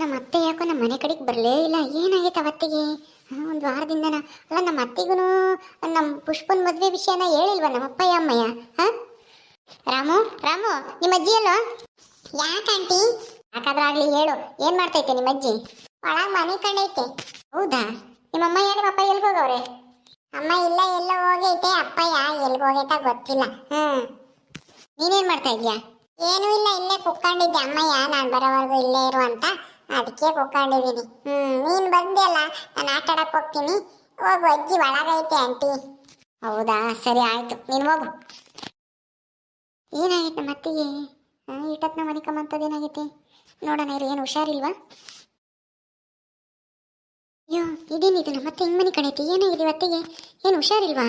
ನಮ್ಮ ಅತ್ತೆ ಯಾಕೋ ನಮ್ಮ ಮನೆ ಕಡೆಗೆ ಬರಲೇ ಇಲ್ಲ. ಏನಾಗೈತೆ ಅವತ್ತಿಗೆ? ಒಂದು ವಾರದಿಂದ ಅಲ್ಲ ನಮ್ಮ ಅತ್ತಿಗೂ ನಮ್ಮ ಪುಷ್ಪನ ಮದುವೆ ವಿಷಯನ ಹೇಳಿಲ್ವ ನಮ್ಮ ಅಪ್ಪಯ್ಯ ಅಮ್ಮಯ್ಯ? ಹಾಂ ರಾಮು ರಾಮು ನಿಮ್ಮ ಅಜ್ಜಿ ಅಲ್ವಾ ಯಾಕಂಟಿ ಯಾಕಾದ್ರೂ ಯಾಕಾದ್ರಾಗ್ಲಿ ಹೇಳು. ಏನು ಮಾಡ್ತೈತೆ ನಿಮ್ಮ ಅಜ್ಜಿ? ಒಳಗೆ ಮನೆ ಕಂಡೈತೆ ಹೌದಾ? ನಿಮ್ಮ ಅಮ್ಮ ಯಾರು ಅಪ್ಪ ಎಲ್ಗ್ ಹೋಗವ್ರೆ? ಅಮ್ಮ ಇಲ್ಲ ಎಲ್ಲ ಹೋಗೈತೆ. ಅಪ್ಪಯ್ಯ ಎಲ್ಲಿ ಹೋಗೈತ ಗೊತ್ತಿಲ್ಲ. ಹ್ಞೂ ನೀನೇನು ಮಾಡ್ತಾ ಇದ್ಯಾ? ಏನೂ ಇಲ್ಲ ಇಲ್ಲೇ ಕುತ್ಕೊಂಡಿದ್ದೆ. ಅಮ್ಮಯ್ಯ ನಾನು ಬರೋವರೆಗೂ ಇಲ್ಲೇ ಇರು ಅಂತ. ಅದಕ್ಕೆ ಹ್ಞೂ ಹ್ಮ್ ಬಂದೆ ಅಲ್ಲ ನಾನು ಆಟ ಆಡಕ್ ಹೋಗ್ತೀನಿ. ಹೋಗು, ಅಜ್ಜಿ ಒಳಗೈತೆ ಆಂಟಿ. ಹೌದಾ? ಸರಿ, ಆಯ್ತು. ನೀನು ಹೋಗು. ಏನಾಗೈತೆ ಮತ್ತಿಗೆ? ಇಟ್ಟತ್ನ ಏನಾಗೈತಿ? ನೋಡೋಣ, ಇರು, ಏನು ಹುಷಾರಿಲ್ವಾ? ಅಯ್ಯೋ ಇದೇನಿದಲ್ಲ ಮತ್ತೆ ಹೆಂಗ್ ಮನೆ ಕಣೈತಿ? ಏನಾಗಿದೆ ಅತ್ತೆಗೆ ಏನು ಹುಷಾರಿಲ್ವಾ?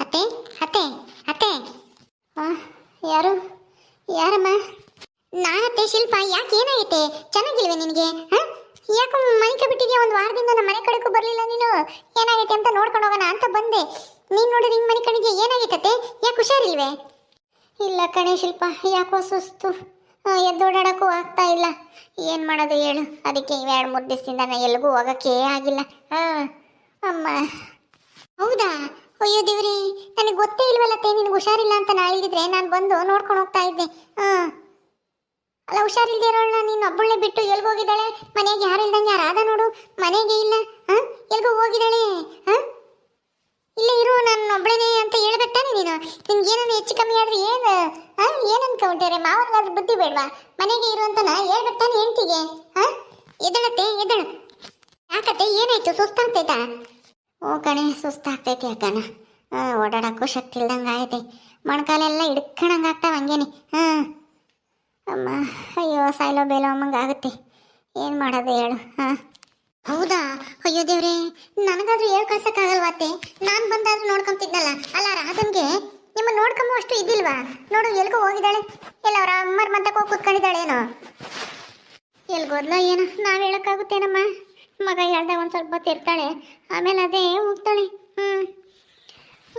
ಅತ್ತೆ ಅತ್ತೆ ಅತ್ತೆ. ಹಾಂ ಯಾರು? ಯಾರಮ್ಮ? ಶಿಲ್ಪ, ಯಾಕೆ ಏನಾಗೈತೆ? ಚೆನ್ನಾಗಿಲ್ವೇ ನಿನಗೆ ಯಾಕೆ ಮನೆ ಬಿಟ್ಟಿದ್ಯಾ? ಒಂದು ವಾರದಿಂದ ನಮ್ಮ ಮನೆ ಕಡೆಗೂ ಬರಲಿಲ್ಲ ನೀನು. ಏನಾಗೈತೆ ಅಂತ ನೋಡ್ಕೊಂಡು ಹೋಗೋಣ ಅಂತ ಬಂದೆ. ನೀನು ನೋಡಿದ್ರೆ ನಿನ್ನ ಮನೆ ಕಣಿಗೆ ಏನಾಗೈತತೆ ಯಾಕೆ ಹುಷಾರಿಲ್ವೇ? ಇಲ್ಲ ಕಣೆ ಶಿಲ್ಪ, ಯಾಕೋ ಸುಸ್ತು. ಎದ್ದೋಡಾಡಕ್ಕೂ ಆಗ್ತಾ ಇಲ್ಲ. ಏನು ಮಾಡೋದು ಹೇಳು? ಅದಕ್ಕೆ ಇವೆರಡು ಮೂರು ದಿವಸದಿಂದ ನಾನು ಎಲ್ಲಿಗೂ ಹೋಗೋಕ್ಕೆ ಆಗಿಲ್ಲ. ಹಾಂ ಅಮ್ಮ. ಹೌದಾ? ಅಯ್ಯೋ ದೇವ್ರಿ, ನನಗೆ ಗೊತ್ತೇ ಇಲ್ವಲ್ಲತ್ತೆ, ನಿನ್ಗೆ ಹುಷಾರಿಲ್ಲ ಅಂತ ನಾ ಹೇಳಿದ್ರೆ ನಾನು ಬಂದು ನೋಡ್ಕೊಂಡು ಹೋಗ್ತಾ ಇದ್ದೆ. ಹಾಂ ಅಲ್ಲ ಹುಷಾರಿಲ್ದೇ ಇರೋಣ ನೀನು ಒಬ್ಬಳನ್ನೇ ಬಿಟ್ಟು ಎಲ್ಲಿ ಹೋಗಿದ್ದಾಳೆ? ಮನೆಗೆ ಯಾರು ಇಲ್ದಂಗೆ ಯಾರಾದ ನೋಡು. ಮನೆಗೆ ಇಲ್ಲ. ಹಾಂ? ಎಲ್ಗೋ ಹೋಗಿದ್ದಾಳೆ? ಹಾ? ಇಲ್ಲೇ ಇರು, ನಾನು ಒಬ್ಬಳೇನೆ ಅಂತ ಹೇಳ್ಬೇಕು ತಾನೆ ನೀನು. ನಿಮ್ಗೆ ಏನೇನು ಹೆಚ್ಚು ಕಮ್ಮಿ ಆದ್ರೆ ಏನು? ಹಾ? ಏನು ಅನ್ಕೊಂತಾರೆ? ಮಾವನಿಗಾದ್ರೂ ಬುದ್ಧಿ ಬೇಡವಾ? ಮನೆಗೆ ಇರು ಅಂತ ಹೇಳ್ಬೇಕು ತಾನೆ ಹೆಂಡ್ತಿಗೆ. ಹಾ? ಎದಳತ್ತೆ ಎದಳ ಯಾಕತ್ತೆ? ಏನಾಯ್ತು? ಸುಸ್ತಾಗ್ತೈತಾ? ಓ ಕಣೆ, ಸುಸ್ತಾಗ್ತೈತಿ ಹಾಂ, ಓಡಾಡಕ್ಕೂ ಶಕ್ತಿ ಇಲ್ದಂಗೆ ಆಗೈತೆ ಮೊಣಕಾಲೆಲ್ಲ ಹಿಡ್ಕಣಂಗೆ ಹಂಗೇನೆ. ಹಾಂ. ಅಮ್ಮ, ಅಯ್ಯೋ, ಸಾಯ್ಲೋ ಬೇಲೋ ಅಮ್ಮಂಗೆ ಆಗುತ್ತೆ. ಏನು ಮಾಡೋದು ಹೇಳು, ಹಾಂ? ಹೌದಾ? ಅಯ್ಯೋ ದೇವ್ರೆ, ನನಗಾದ್ರೂ ಹೇಳ್ ಅತ್ತೆ? ನಾನು ಬಂದಾದ್ರೂ ನೋಡ್ಕೊಂತಿದ್ನಲ್ಲ ಅಲ್ಲ ರಾಧನ್ಗೆ? ನಿಮ್ಮ ನೋಡ್ಕೊಂಬೋ ಅಷ್ಟು ಇದಿಲ್ವಾ ನೋಡು, ಎಲ್ಗೋ ಹೋಗಿದ್ದಾಳೆ. ಎಲ್ಲ ಅವ್ರ ಅಮ್ಮರ ಮಂತಕ್ಕೆ ಹೋಗಿ ಕೂತ್ಕೊಂಡಿದ್ದಾಳೇನೋ. ಎಲ್ಗೋದ್ಲೋ ಏನೋ, ನಾವು ಹೇಳೋಕ್ಕಾಗುತ್ತೇನಮ್ಮ? ಮಗ ಹೇಳ್ದಾಗ ಒಂದು ಸ್ವಲ್ಪ ಹೊತ್ತು ಇರ್ತಾಳೆ, ಆಮೇಲೆ ಅದೇ ಹೋಗ್ತಾಳೆ ಹ್ಞೂ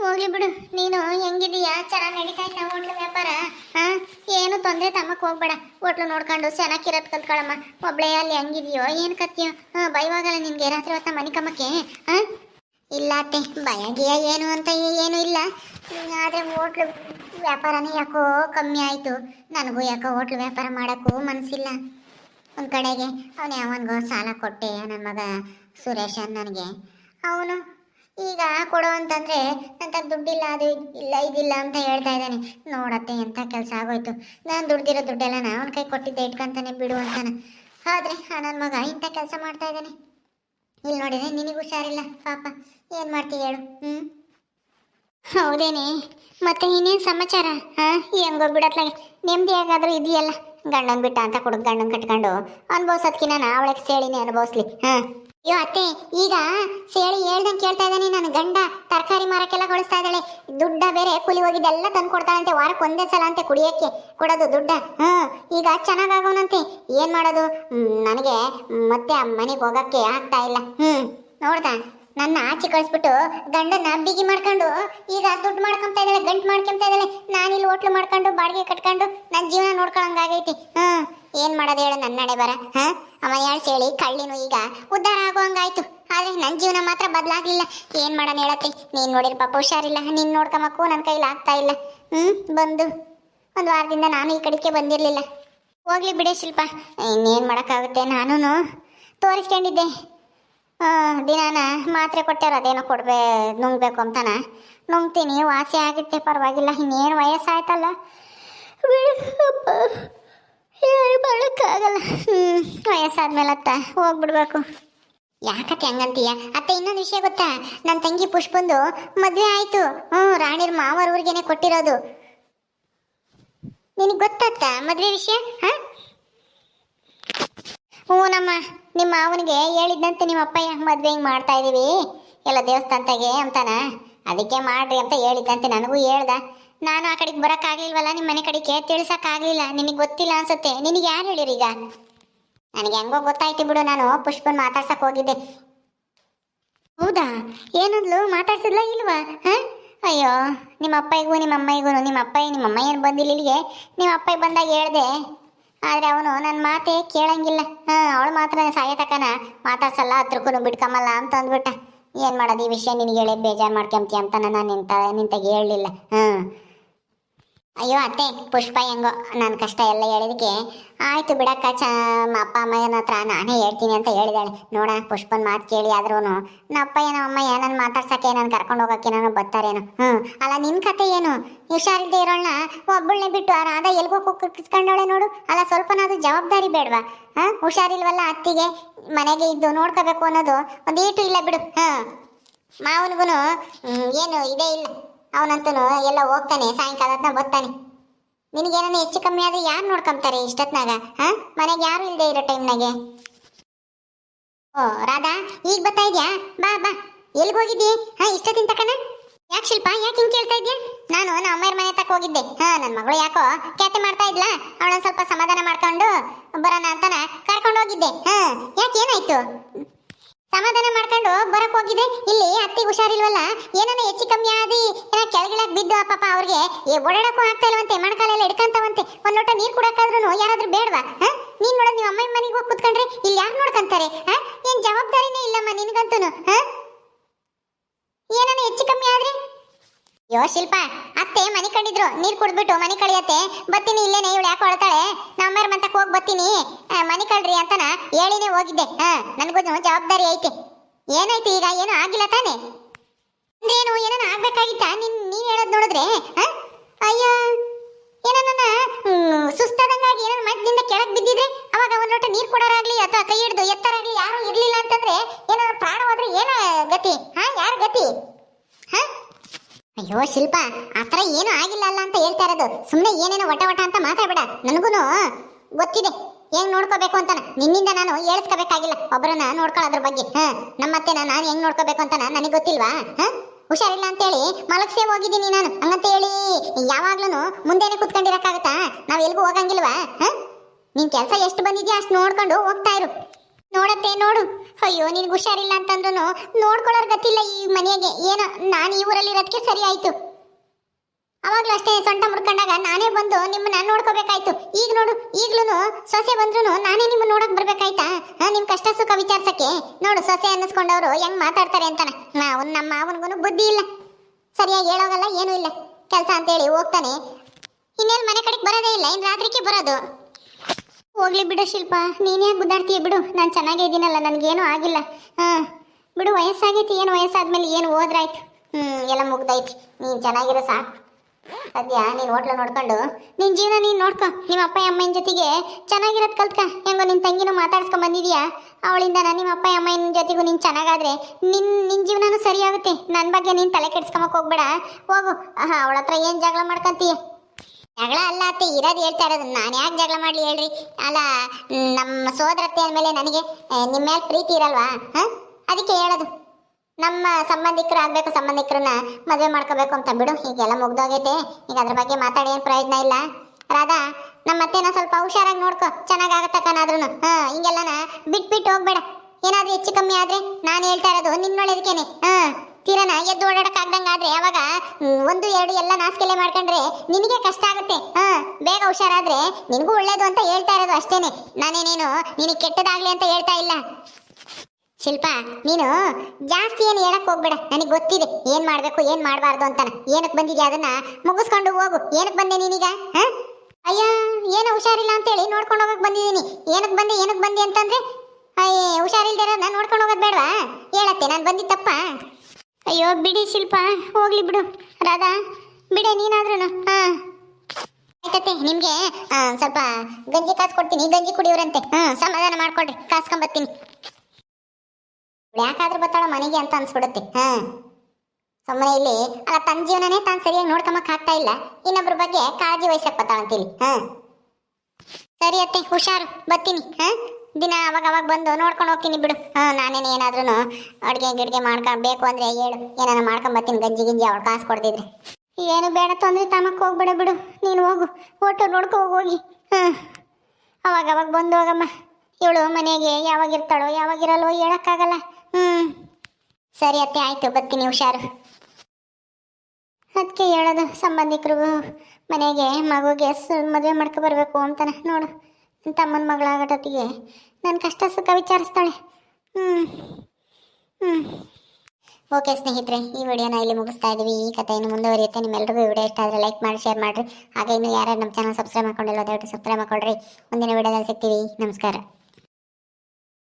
ಹೋಗ್ಲಿ ಬಿಡು. ನೀನು ಹೆಂಗಿದೀಯಾ ಚೆನ್ನಾಗಿ ನಡೀತಾ ಇದ್ದ ಹೋಟ್ಲು ವ್ಯಾಪಾರ? ಹಾಂ ಏನು ತೊಂದರೆ ತಮ್ಮಕ್ಕೆ ಹೋಗ್ಬೇಡ. ಹೋಟ್ಲು ನೋಡ್ಕೊಂಡು ಚೆನ್ನಾಗಿರೋದು ಕಲ್ತ್ಕೊಳಮ್ಮ. ಒಬ್ಳೆ ಅಲ್ಲಿ ಹೆಂಗಿದೆಯೋ? ಏನು ಕತ್ತೀಯೋ ಹಾಂ ಭಯವಾಗಲ್ಲ ನಿನಗೆ ರಾತ್ರಿ ಹೊತ್ತ ಮನೆ ಕಮ್ಮಕ್ಕೆ ಹಾಂ ಇಲ್ಲ ಅತ್ತೆ. ಭಯಗಿಯ ಏನು ಅಂತ ಏನು ಇಲ್ಲ. ಆದರೆ ಹೋಟ್ಲು ವ್ಯಾಪಾರನೇ ಯಾಕೋ ಕಮ್ಮಿ ಆಯಿತು. ನನಗೂ ಯಾಕೋ ಹೋಟ್ಲು ವ್ಯಾಪಾರ ಮಾಡೋಕ್ಕೂ ಮನಸ್ಸಿಲ್ಲ ಒಂದು ಕಡೆಗೆ ಅವನು ಯಾವನಿಗೋ ಸಾಲ ಕೊಟ್ಟೆ, ನನ್ನ ಮಗ ಸುರೇಶನ್ ನನಗೆ. ಅವನು ಈಗ ಕೊಡು ಅಂತಂದ್ರೆ ನನ್ನ ದುಡ್ಡಿಲ್ಲ, ಅದು ಇಲ್ಲ, ಇದಿಲ್ಲ ಅಂತ ಹೇಳ್ತಾ ಇದ್ದಾನೆ. ನೋಡತ್ತೆ ಎಂಥ ಕೆಲಸ ಆಗೋಯ್ತು. ನಾನು ದುಡ್ದಿರೋ ದುಡ್ಡೆಲ್ಲ ಅವನ ಕೈ ಕೊಟ್ಟಿದ್ದೆ, ಇಟ್ಕೊಂತಾನೆ ಬಿಡು ಅಂತಾನೆ. ಆದ್ರೆ ನನ್ನ ಮಗ ಇಂಥ ಕೆಲಸ ಮಾಡ್ತಾ ಇದ್ದಾನೆ. ಇಲ್ಲಿ ನೋಡಿದ್ರೆ ನಿನಗೆ ಹುಷಾರಿಲ್ಲ, ಪಾಪ. ಏನು ಮಾಡ್ತೀಯ ಹೇಳು ಹ್ಞೂ ಹೌದೇನೆ. ಮತ್ತೆ ಇನ್ನೇನು ಸಮಾಚಾರ? ಹಾಂ, ಹೆಂಗೋ ನೆಮ್ಮದಿ ನೆಮ್ಮದಿಯಾಗಾದ್ರೂ ಇದೆಯಲ್ಲ? ಗಂಡನ್ ಬಿಟ್ಟ ಅಂತ ಕೊಡು ಗಂಡನ್ ಕಟ್ಕೊಂಡು ಅನ್ಭವ್ಸೋದ್ಕಿನ ಅವಳಕ್ಕೆ ಸೇಳಿನೇ ಅನುಭವಿಸ್ಲಿ, ಹಾಂ? ಅಯ್ಯೋ ಅತ್ತೆ, ಈಗ ಸೇಳಿ ಹೇಳ್ದಂಗೆ ಕೇಳ್ತಾ ಇದ್ದಾನೆ ನನ್ನ ಗಂಡ. ತರಕಾರಿ ಮಾರಕ್ಕೆಲ್ಲ ಕಳಿಸ್ತಾ ಇದ್ದಾಳೆ. ದುಡ್ಡ ಬೇರೆ ಕೂಲಿ ಹೋಗಿದ್ದೆಲ್ಲ ತಂದು ಕೊಡ್ತಾಳಂತೆ, ವಾರಕ್ಕೆ ಒಂದೇ ಸಲ ಅಂತೆ ಕುಡಿಯೋಕ್ಕೆ. ಕೊಡೋದು ದುಡ್ಡ. ಹ್ಞೂ, ಈಗ ಚೆನ್ನಾಗಾಗೋನಂತೆ. ಏನು ಮಾಡೋದು? ನನಗೆ ಮತ್ತೆ ಆ ಮನೆಗೆ ಹೋಗೋಕ್ಕೆ ಆಗ್ತಾ ಇಲ್ಲ. ಹ್ಞೂ ನೋಡ್ದ ನನ್ನ ಆಚೆ ಕಳಿಸ್ಬಿಟ್ಟು ಗಂಡನ ಬಿಗಿ ಮಾಡ್ಕೊಂಡು, ಈಗ ದುಡ್ಡು ಮಾಡ್ಕೊಂತ ಇದ್ದಾಳೆ, ಗಂಟು ಮಾಡ್ಕೊಂತ ಇದ್ದಾಳೆ. ನಾನಿಲ್ಲಿ ಹೋಟ್ಲು ಮಾಡ್ಕೊಂಡು, ಬಾಡಿಗೆ ಕಟ್ಕೊಂಡು ನನ್ನ ಜೀವನ ನೋಡ್ಕೊಳಂಗಾಗೈತಿ. ಹ್ಮ್ ಏನ್ ಮಾಡೋದು ಹೇಳು ನನ್ನ ನಡೆ ಬರ ಹಾ? ಅಮ್ಮ ಹೇಳಿ ಕಳ್ಳಿನು ಈಗ ಉದ್ಧಾರ ಆಗುವಂಗಾಯ್ತು ಆದ್ರೆ ನನ್ನ ಜೀವನ ಮಾತ್ರ ಬದಲಾಗ್ಲಿಲ್ಲ. ಏನ್ ಮಾಡೋಣ ಹೇಳತ್ತೆ? ನೀನ್ ನೋಡಿರ್ ಪಾಪ ಹುಷಾರಿಲ್ಲ. ನೀನ್ ನೋಡ್ಕೊಂಬಕ್ಕೂ ನನ್ನ ಕೈಲಿ ಆಗ್ತಾ ಇಲ್ಲ. ಹ್ಮ್, ಬಂದು. ಒಂದು ವಾರದಿಂದ ನಾನು ಈ ಕಡೆಗೆ ಬಂದಿರಲಿಲ್ಲ. ಹೋಗ್ಲಿ ಬಿಡಿ ಶಿಲ್ಪ. ಇನ್ನೇನು ಮಾಡೋಕ್ಕಾಗುತ್ತೆ? ನಾನು ತೋರಿಸ್ಕೊಂಡಿದ್ದೆ. ದಿನಾನ ಮಾತ್ರೆ ಕೊಟ್ಟಾರ ಅದೇನೋ ಕೊಡ್ಬೇ, ನುಂಗ್ಬೇಕು ಅಂತಾನ. ನುಂಗ್ತೀನಿ, ವಾಸಿ ಆಗುತ್ತೆ, ಪರವಾಗಿಲ್ಲ. ಇನ್ನೇನು ವಯಸ್ಸಾಯ್ತಲ್ಲ. ಬಿಡಪ್ಪ, ಹ್ಮ್ ವಯಸ್ಸಾದ್ಮೇಲೆ ಅತ್ತ ಹೋಗ್ಬಿಡ್ಬೇಕು. ಯಾಕತ್ತೆ ಹಂಗಂತೀಯ? ಅತ್ತೆ ಇನ್ನೊಂದು ವಿಷಯ ಗೊತ್ತಾ? ನನ್ನ ತಂಗಿ ಪುಷ್ಪಂದು ಮದುವೆ ಆಯ್ತು. ಹ್ಞೂ ರಾಣಿರ್ ಮಾವರ ಊರಿಗೇನೆ ಕೊಟ್ಟಿರೋದು. ನಿನಗೆ ಗೊತ್ತತ್ತ ಮದುವೆ ವಿಷಯ? ಹಾಂ? ಹ್ಞೂ ನಮ್ಮ ನಿಮ್ಮ ಅವನಿಗೆ ಹೇಳಿದ್ದಂತೆ ನಿಮ್ಮ ಅಪ್ಪಯ್ಯ ಮದುವೆ ಹಿಂಗೆ ಮಾಡ್ತಾ ಇದ್ದೀವಿ ಎಲ್ಲ ದೇವಸ್ಥಾನದಾಗೆ ಅಂತಾನ. ಅದಕ್ಕೆ ಮಾಡ್ರಿ ಅಂತ ಹೇಳಿದ್ದಂತೆ ನನಗೂ ಹೇಳ್ದ. ನಾನು ಆ ಕಡೆಗೆ ಬರೋಕ್ಕಾಗಲಿಲ್ವಲ್ಲ? ನಿಮ್ಮ ಮನೆ ಕಡೆಗೆ ತಿಳಿಸೋಕ್ಕಾಗಲಿಲ್ಲ. ನಿನಗೆ ಗೊತ್ತಿಲ್ಲ ಅನ್ಸುತ್ತೆ? ನಿನಗೆ ಯಾರು ಹೇಳಿರಿ ಈಗ? ನನಗೆ ಹೆಂಗೋ ಗೊತ್ತಾಯ್ತು ಬಿಡು ನಾನು. ಪುಷ್ಪನ್ ಮಾತಾಡ್ಸಕ್ ಹೋಗಿದ್ದೆ. ಹೌದಾ? ಏನಂದ್ಲು? ಮಾತಾಡ್ಸಿದ್ಲ ಇಲ್ವಾ? ಹಾ? ಅಯ್ಯೋ, ನಿಮ್ಮ ಅಪ್ಪಯ್ಯಗೂ ನಿಮ್ಮ ಅಮ್ಮಯ್ಯಗೂ ನಿಮ್ಮ ಅಪ್ಪಯ್ಯ, ನಿಮ್ಮ ಅಮ್ಮ ಏನು ಬಂದಿಲ್ಲ ಇಲ್ಲಿಗೆ? ನಿಮ್ಮ ಅಪ್ಪಯ್ಯ ಬಂದಾಗ ಹೇಳ್ದೆ. ಆದರೆ ಅವನು ನನ್ನ ಮಾತೇ ಕೇಳಂಗಿಲ್ಲ. ಹಾಂ, ಅವಳು ಮಾತ್ರ ಸಾಯತಕ್ಕನ ಮಾತಾಡ್ಸಲ್ಲ ಹತ್ರಕ್ಕೂ ಬಿಟ್ಕಮಲ್ಲ ಅಂತ ಅಂದ್ಬಿಟ್ಟ ಏನು ಮಾಡೋದು ಈ ವಿಷಯ? ನಿನಗೆ ಹೇಳಿ ಬೇಜಾರು ಮಾಡ್ಕೊಂತೀಯ ಅಂತ ನಾನು ನಿಂತ ನಿಂತಾಗ ಹೇಳಲಿಲ್ಲ. ಹ್ಞೂ ಅಯ್ಯೋ ಅತ್ತೆ, ಪುಷ್ಪ ಹೆಂಗೋ ನನ್ನ ಕಷ್ಟ ಎಲ್ಲ ಹೇಳಿದಕ್ಕೆ ಆಯ್ತು ಬಿಡಕ್ಕ, ಚ ಅಪ್ಪ ಅಮ್ಮನ ಹತ್ರ ನಾನೇ ಹೇಳ್ತೀನಿ ಅಂತ ಹೇಳಿದಾಳೆ. ನೋಡ, ಪುಷ್ಪನ ಮಾತು ಕೇಳಿ ಆದ್ರೂ ನಮ್ಮ ಅಪ್ಪ ಏನೋ, ಅಮ್ಮ ಏನನ್ನ ಮಾತಾಡ್ಸಕ್ಕೆ, ನಾನು ಕರ್ಕೊಂಡು ಹೋಗಕ್ಕೆ ನಾನು ಬರ್ತಾರೇನು. ಹ್ಞೂ ಅಲ್ಲ ನಿನ್ನ ಕತೆ ಏನು? ಹುಷಾರಿಲ್ದೆ ಇರೋಣ ಒಬ್ಬಳನ್ನೇ ಬಿಟ್ಟು ಆ ರಾಧ ಎಲ್ಗೋ ಕಿಸ್ಕೊಂಡವಳೆ ನೋಡು. ಅಲ್ಲ ಸ್ವಲ್ಪನಾದ್ರೂ ಜವಾಬ್ದಾರಿ ಬೇಡವಾ? ಹಾಂ, ಹುಷಾರಿಲ್ವಲ್ಲ ಅತ್ತಿಗೆ? ಮನೆಗೆ ಇದ್ದು ನೋಡ್ಕೋಬೇಕು ಅನ್ನೋದು ಒಂದೇಟು ಇಲ್ಲ ಬಿಡು. ಹಾಂ. ಮಾವನಿಗೂ ಏನು, ಇದೇ ಇಲ್ಲ. ಅವನಂತೂ ಎಲ್ಲ ಹೋಗ್ತಾನೆ, ಸಾಯಂಕಾಲ ಹೊತ್ನ ಬರ್ತಾನೆ. ನಿನಗೇನೋ ಹೆಚ್ಚು ಕಮ್ಮಿ ಆದ್ರೆ ಯಾರು ನೋಡ್ಕೊಂತಾರೆ ಇಷ್ಟೊತ್ನಾಗ, ಹಾ? ಮನೆಗೆ ಯಾರು ಇಲ್ಲದೆ ಇರೋ ಟೈಮ್ನಾಗೆ. ಓ, ರಾಧಾ, ಈಗ ಬರ್ತಾ ಇದ್ಯಾ? ಬಾ ಬಾ. ಎಲ್ಲಿಗೆ ಹೋಗಿದ್ದಿ? ಹಾ, ಇಷ್ಟೊತ್ತಿನ ತಕನ? ಯಾಕೆ ಶಿಲ್ಪ, ಯಾಕೆ ಹಿಂಗೆ ಕೇಳ್ತಾ ಇದ್ಯಾ? ನಾನು ನಮ್ಮ ಅಮ್ಮಯ್ಯರ ಮನೆ ತಕ್ಕ ಹೋಗಿದ್ದೆ. ಹಾಂ ನನ್ನ ಮಗಳು ಯಾಕೋ ಕ್ಯಾತೆ ಮಾಡ್ತಾ ಇದ್ಲಾ? ಅವಳನ್ನ ಸ್ವಲ್ಪ ಸಮಾಧಾನ ಮಾಡ್ಕೊಂಡು ಬರೋಣ ಅಂತನ ಕರ್ಕೊಂಡು ಹೋಗಿದ್ದೆ. ಹಾ, ಯಾಕೆ ಏನಾಯ್ತು? ಸಮಾಧಾನ ಮಾಡ್ಕೊಂಡು ಬರಕ್ ಹೋಗಿದೆ. ಇಲ್ಲಿ ಅತ್ತಿ ಹುಷಾರಿಲ್ವಲ್ಲ? ಏನನ್ನ ಹೆಚ್ಚು ಕಮ್ಮಿ ಆದಿ? ಏನ ಕೆಳಗಿಳಕ್ ಬಿದ್ದು ಪಾಪ ಅವ್ರಿಗೆ? ಓಡಾಡಕ್ಕೂ ಆಗ್ತಾ ಇಲ್ವಂತೆ, ಮಣಕಾಲೆಲ್ಲ ಹಿಡ್ಕಂತವಂತೆ. ಒಂದ್ ಲೋಟ ನೀರ್ ಕುಡಕ್ಕಾದ್ರೂ ಯಾರಾದ್ರೂ ಬೇಡವಾ? ನೀನ್ ನೋಡೋದ್ ನಿಮ್ಮ ಅಮ್ಮ ಮನೆಗೆ ಹೋಗಿ ಕುತ್ಕೊಂಡ್ರೆ ಇಲ್ಲಿ ಯಾರು ನೋಡ್ಕಂತಾರೆ? ಏನ್ ಜವಾಬ್ದಾರಿನೇ ಇಲ್ಲಮ್ಮ ನಿನ್ಗಂತೂನು, ಹಾ? ಏನನ್ನ ಹೆಚ್ಚು ಕಮ್ಮಿ ಆದ್ರೆ? ಯೋ ಶಿಲ್ಪ, ಅತ್ತೆ ಮನೆ ಕಂಡಿದ್ರು ನೀರ್ ಕುಡ್ದ್ಬಿಟ್ಟು ಮನೆ ಕಳಿಯತ್ತೆ. ಬತ್ತೀನಿ ಇಲ್ಲೇನೆ, ಇವಳು ಯಾಕೆ ಹೊಳ್ತಾಳೆ ನಮ್ಮರ ಮಂತಕ್ ಹೋಗಿ ಬತ್ತೀನಿ. ಮನೆ ಕಳ್ರಿ ಅಂತನ ಹೇಳಿನೇ ಹೋಗಿದ್ದೆ. ಹಾ ನನಗೂ ಜವಾಬ್ದಾರಿ ಐತೆ. ಏನಾಯ್ತು ಈಗ? ಏನು ಆಗಿಲ್ಲ ತಾನೆ? ಏನು ಏನನ ಆಗ್ಬೇಕಾಗಿತ್ತ? ನಿನ್, ನೀನ್ ಹೇಳೋದ್ ನೋಡಿದ್ರೆ ಅಯ್ಯ, ಏನನ್ನ ಸುಸ್ತಾದಂಗಾಗಿ ಏನೋ ಮಧ್ಯದಿಂದ ಕೆಳಗ್ ಬಿದ್ದಿದ್ರೆ ಅವಾಗ ಒಂದ್ ಲೋಟ ನೀರ್ ಕೊಡೋರಾಗ್ಲಿ ಅಥವಾ ಕೈ ಹಿಡ್ದು ಎತ್ತರಾಗ್ಲಿ ಯಾರು ಇರ್ಲಿಲ್ಲ ಅಂತಂದ್ರೆ ಏನಾದ್ರು ಪ್ರಾಣ ಹೋದ್ರೆ ಏನ ಗತಿ? ಹಾ, ಯಾರ ಗತಿ? ಅಯ್ಯೋ, ಶಿಲ್ಪ ಆತರ ಏನೂ ಆಗಿಲ್ಲ ಅಲ್ಲ ಅಂತ ಹೇಳ್ತಾ ಇರೋದು. ಸುಮ್ಮನೆ ಏನೇನೋ ವಟ ವಟ ಅಂತ ಮಾತಾಡಬೇಡ. ನನಗೂ ಗೊತ್ತಿದೆ. ಹೆಂಗ್ ನೋಡ್ಕೋಬೇಕು ಅಂತ ನಿನ್ನಿಂದ ನಾನು ಹೇಳಿಸ್ಕೋಬೇಕಾಗಿಲ್ಲ. ಒಬ್ಬರನ್ನ ನೋಡ್ಕೊಳ್ಳೋದ್ರ ಬಗ್ಗೆ. ಹಾ, ನಮ್ಮತ್ತೆನ ನಾನು ಹೆಂಗ್ ನೋಡ್ಕೋಬೇಕು ಅಂತ ನನಗೆ ಗೊತ್ತಿಲ್ವಾ? ಹ? ಹುಷಾರಿಲ್ಲ ಅಂತೇಳಿ ಮಲಗ್ಸೇ ಹೋಗಿದ್ದೀನಿ ನಾನು. ಹಂಗಂತ ಹೇಳಿ ಯಾವಾಗ್ಲೂ ಮುಂದೆನೆ ಕುತ್ಕೊಂಡಿರಕ್ಕಾಗತ್ತಾ? ನಾವ್ ಎಲ್ಗೂ ಹೋಗಂಗಿಲ್ವಾ? ಹಾ? ನಿನ್ ಕೆಲಸ ಎಷ್ಟು ಬಂದಿದ್ಯಾ ಅಷ್ಟು ನೋಡ್ಕೊಂಡು ಹೋಗ್ತಾ ಇರು. ನೋಡತ್ತೆ, ನೋಡು. ಅಯ್ಯೋ, ನಿನ್ಗೆ ಹುಷಾರಿಲ್ಲ ಅಂತಂದ್ರು ನೋಡ್ಕೊಳ್ಳೋರ್ ಗತಿಲ್ಲ ಈ ಮನೆಗೆ. ಏನೋ, ನಾನು ಈ ಊರಲ್ಲಿ ಇರೋದಕ್ಕೆ ಸರಿ ಆಯ್ತು. ಅವಾಗ್ಲೂ ಅಷ್ಟೇ ಸೊಂಟ ಮುರ್ಕೊಂಡಾಗ ನಾನೇ ಬಂದು ನಿಮ್ಮನ್ನ ನೋಡ್ಕೋಬೇಕಾಯ್ತು. ಈಗ ನೋಡು ಈಗ್ಲೂ ಸೊಸೆ ಬಂದ್ರು ನಾನೇ ನಿಮ್ಮ ನೋಡಕ್ ಬರ್ಬೇಕಾಯ್ತಾ? ನಿಮ್ ಕಷ್ಟ ಸುಖ ವಿಚಾರ್ಸಕ್ಕೆ? ನೋಡು, ಸೊಸೆ ಅನ್ನಿಸ್ಕೊಂಡವ್ರು ಹೆಂಗ್ ಮಾತಾಡ್ತಾರೆ ಅಂತಾನೆ. ಅವನ್ ನಮ್ಮ ಅವನಿಗೂ ಬುದ್ಧಿ ಇಲ್ಲ. ಸರಿಯಾಗಿ ಹೇಳೋಗಲ್ಲ, ಏನೂ ಇಲ್ಲ. ಕೆಲಸ ಅಂತೇಳಿ ಹೋಗ್ತಾನೆ. ಇನ್ನೇನು ಮನೆ ಕಡೆಗೆ ಬರೋದೇ ಇಲ್ಲ ಇನ್ನು ರಾತ್ರಿಗೆ ಬರೋದು. ಹೋಗ್ಲಿ ಬಿಡು ಶಿಲ್ಪ. ನೀನೇ ಗುದ್ದಾಡ್ತೀಯ ಬಿಡು, ನಾನು ಚೆನ್ನಾಗೇ ಇದ್ದೀನಲ್ಲ, ನನಗೇನು ಆಗಿಲ್ಲ. ಹಾಂ, ಬಿಡು, ವಯಸ್ಸಾಗೈತಿ, ಏನು ವಯಸ್ಸಾದ್ಮೇಲೆ ಏನು ಹೋದ್ರಾಯ್ತು? ಹ್ಞೂ ಎಲ್ಲ ಮುಗ್ದೈತಿ. ನೀನು ಚೆನ್ನಾಗಿರೋ ಸಾಕು. ಸದ್ಯ ನೀನು ಹೋಟ್ಲ ನೋಡ್ಕೊಂಡು ನಿನ್ನ ಜೀವನ ನೀನು ನೋಡ್ಕೊ. ನಿಮ್ಮ ಅಪ್ಪ ಅಮ್ಮನ ಜೊತೆಗೆ ಚೆನ್ನಾಗಿರೋದು ಕಲ್ತ್ಕ. ಹೆಂಗೋ ನಿನ್ನ ತಂಗಿನೂ ಮಾತಾಡ್ಸ್ಕೊಂಡ್ ಬಂದಿದ್ಯಾ? ಅವಳಿಂದ ನಾನು ನಿಮ್ಮ ಅಪ್ಪ ಅಮ್ಮನ ಜೊತೆಗೂ ನೀನು ಚೆನ್ನಾಗಾದ್ರೆ ನಿನ್ನ ನಿನ್ನ ಜೀವನನೂ ಸರಿಯಾಗುತ್ತೆ. ನನ್ನ ಬಗ್ಗೆ ನೀನು ತಲೆ ಕೆಡ್ಸ್ಕೊಂಬಕ್ಕೆ ಹೋಗ್ಬೇಡ. ಹೋಗು. ಅವಳ ಹತ್ರ ಏನು ಜಗಳ ಮಾಡ್ಕೊಂತೀಯ? ಜಗಳ ಅಲ್ಲ ಅತ್ತೆ, ಇರೋದು ಹೇಳ್ತಾ ಇರೋದು. ನಾನು ಯಾಕೆ ಜಗಳ ಮಾಡ್ಲಿ ಹೇಳ್ರಿ? ಅಲ್ಲ ನಮ್ಮ ಸೋದರತ್ತೆ ಅಂದಮೇಲೆ ನನಗೆ ನಿಮ್ಮ ಮೇಲೆ ಪ್ರೀತಿ ಇರಲ್ವಾ? ಹಾಂ? ಅದಕ್ಕೆ ಹೇಳೋದು. ನಮ್ಮ ಸಂಬಂಧಿಕರು ಆಗಬೇಕು, ಸಂಬಂಧಿಕರನ್ನ ಮದುವೆ ಮಾಡ್ಕೋಬೇಕು ಅಂತ ಬಿಡು. ಈಗೆಲ್ಲ ಮುಗ್ದೋಗೈತೆ. ಈಗ ಅದ್ರ ಬಗ್ಗೆ ಮಾತಾಡಿ, ಏನು ಪ್ರಯೋಜನ ಇಲ್ಲ. ರಾಧಾ ನಮ್ಮ ಅತ್ತೆನ ಸ್ವಲ್ಪ ಹುಷಾರಾಗಿ ನೋಡ್ಕೊ. ಚೆನ್ನಾಗಾಗತ್ತಕ್ಕನಾದ್ರೂ ಹಾ, ಹಿಂಗೆಲ್ಲನ ಬಿಟ್ ಬಿಟ್ಟು ಹೋಗ್ಬೇಡ. ಏನಾದ್ರೂ ಹೆಚ್ಚು ಕಮ್ಮಿ ಆದ್ರೆ ನಾನು ಹೇಳ್ತಾ ಇರೋದು, ನಿನ್ನೊಳ್ಳೆದಕ್ಕೇನೆ. ಹಾ. ತೀರನ ಎದ್ದು ಓಡಾಡಕ್ ಆಗ್ದಂಗಾದ್ರೆ ಅವಾಗ ಒಂದು, ಎರಡು ಎಲ್ಲ ನಾಸ್ಕೆಲೆ ಮಾಡ್ಕೊಂಡ್ರೆ ನಿನಗೆ ಕಷ್ಟ ಆಗುತ್ತೆ. ಹಾ, ಬೇಗ ಹುಷಾರಾದ್ರೆ ನಿನಗೂ ಒಳ್ಳೇದು ಅಂತ ಹೇಳ್ತಾ ಇರೋದು ಅಷ್ಟೇನೆ. ನಾನೇನೇನು, ನಿನಗೆ ಕೆಟ್ಟದಾಗ್ಲಿ ಅಂತ ಹೇಳ್ತಾ ಇಲ್ಲ. ಶಿಲ್ಪ, ನೀನು ಜಾಸ್ತಿ ಏನು ಹೇಳಕ್ ಹೋಗ್ಬೇಡ. ನನಗೆ ಗೊತ್ತಿದೆ. ಏನ್ ಮಾಡ್ಬೇಕು, ಏನ್ ಮಾಡಬಾರ್ದು ಅಂತಾನ. ಏನಕ್ಕೆ ಬಂದಿದ್ಯಾ ಅದನ್ನ ಮುಗಿಸ್ಕೊಂಡು ಹೋಗು. ಏನಕ್ಕೆ ಬಂದೆ ನೀನೀಗ? ಹಾ? ಅಯ್ಯ, ಏನು ಹುಷಾರಿಲ್ಲ ಅಂತೇಳಿ ನೋಡ್ಕೊಂಡು ಹೋಗಕ್ ಬಂದಿದ್ದೀನಿ. ಏನಕ್ಕೆ ಬಂದೆ ಏನಕ್ಕೆ ಬಂದೆ ಅಂತಂದ್ರೆ, ಅಯ್ಯ ಹುಷಾರಿಲ್ದಿರೋದನ್ನ ನೋಡ್ಕೊಂಡು ಹೋಗೋದು ಬೇಡವಾ? ಹೇಳತ್ತೆ, ನಾನು ಬಂದಿದ್ದ ತಪ್ಪ? ಅಯ್ಯೋ, ಬಿಡಿ ಶಿಲ್ಪ, ಹೋಗ್ಲಿ ಬಿಡು. ರಾಧಾ, ಬಿಡೆ ನೀನಾದ್ರೂ ಹಾಂ. ಆಯ್ತತ್ತೆ ನಿಮ್ಗೆ ಸ್ವಲ್ಪ ಗಂಜಿ ಕಾಸು ಕೊಡ್ತೀನಿ, ಗಂಜಿ ಕುಡಿಯೋರಂತೆ. ಹಾ, ಸಮಾಧಾನ ಮಾಡ್ಕೊಡ್ರಿ ಕಾಸ್ಕೊಂಬತ್ತೀನಿ. ಯಾಕಾದ್ರೂ ಬರ್ತಾಳ ಮನೆಗೆ ಅಂತ ಅನ್ಸ್ಬಿಡುತ್ತೆ. ಹಾಂ. ಸುಮ್ಮನೆ ಇಲ್ಲಿ, ಅಲ್ಲ ತನ್ನ ಜೀವನನೇ ತಾನು ಸರಿಯಾಗಿ ನೋಡ್ಕೊಂಬಕ್ ಆಗ್ತಾ ಇಲ್ಲ. ಇನ್ನೊಬ್ರ ಬಗ್ಗೆ ಕಾಳಜಿ ವಹಿಸಕ್ ಬರ್ತಾಳ ಹಾಂ ಹಾ. ಸರಿ ಅತ್ತೆ, ಹುಷಾರು, ಬರ್ತೀನಿ. ಹಾ. ದಿನ ಅವಾಗ ಅವಾಗ ಬಂದು ನೋಡ್ಕೊಂಡು ಹೋಗ್ತೀನಿ ಬಿಡು. ಹಾ, ನಾನೇನು ಏನಾದ್ರೂ ಅಡುಗೆ ಗಿಡ್ಗೆ ಮಾಡ್ಕೊಂಡು ಅಂದ್ರೆ ಹೇಳು. ಏನಾರು ಮಾಡ್ಕೊಂಡ್ ಬರ್ತೀನಿ ಗಂಜಿ ಗಿಂಜಿ ಅವಳು ಕಾಸು ಕೊಡ್ತಿದ್ರೆ ಏನು ಬೇಡ ತೊಂದರೆ ತಮಕ್ ಹೋಗ್ಬೇಡ ಬಿಡು. ನೀನು ಹೋಗು. ಒಟ್ಟು ನೋಡ್ಕೊ ಹೋಗಿ ಹಾಂ. ಅವಾಗ ಅವಾಗ ಬಂದು ಹೋಗಮ್ಮ. ಇವಳು ಮನೆಗೆ ಯಾವಾಗ ಇರ್ತಾಳೋ, ಯಾವಾಗ ಇರಲ್ವೋ ಹೇಳೋಕ್ಕಾಗಲ್ಲ. ಹ್ಮ್. ಸರಿ ಅತ್ತೆ, ಆಯ್ತು. ಬರ್ತೀನಿ ಹುಷಾರು. ಅದಕ್ಕೆ ಹೇಳೋದು. ಸಂಬಂಧಿಕರು ಮನೆಗೆ ಮಗುಗೆ ಮದುವೆ ಮಾಡ್ಕೊ ಬರಬೇಕು ಅಂತಾನೆ. ನೋಡು. ತಮ್ಮನ ಮಗಳಾಗಟೊತ್ತಿಗೆ. ನನ್ನ ಕಷ್ಟ ಸುಖ ವಿಚಾರಿಸ್ತಾಳೆ. ಹ್ಞೂ ಹ್ಞೂ ಓಕೆ ಸ್ನೇಹಿತರೆ, ಈ ವಿಡಿಯೋನ ಇಲ್ಲಿ ಮುಗಿಸ್ತಾ ಇದ್ದೀವಿ ಈ ಕಥೆ ಇನ್ನು ಮುಂದುವರಿಯುತ್ತೆ. ನಿಮ್ಮೆಲ್ಲರಿಗೂ ವಿಡಿಯೋ ಇಷ್ಟ ಆದರೆ ಲೈಕ್ ಮಾಡಿ ಶೇರ್ ಮಾಡಿರಿ. ಹಾಗೆ ಇನ್ನು ಯಾರ್ಯಾರು ನಮ್ಮ ಚಾನಲ್ ಸಬ್ಸ್ಕ್ರೈಬ್ ಮಾಡ್ಕೊಂಡಿಲ್ಲ ದಯವಿಟ್ಟು ಸಬ್ಸ್ಕ್ರೈಬ್ ಮಾಡ್ಕೊಳ್ರಿ. ಮುಂದಿನ ವಿಡಿಯೋದಲ್ಲಿ ಸಿಗ್ತೀವಿ. ನಮಸ್ಕಾರ.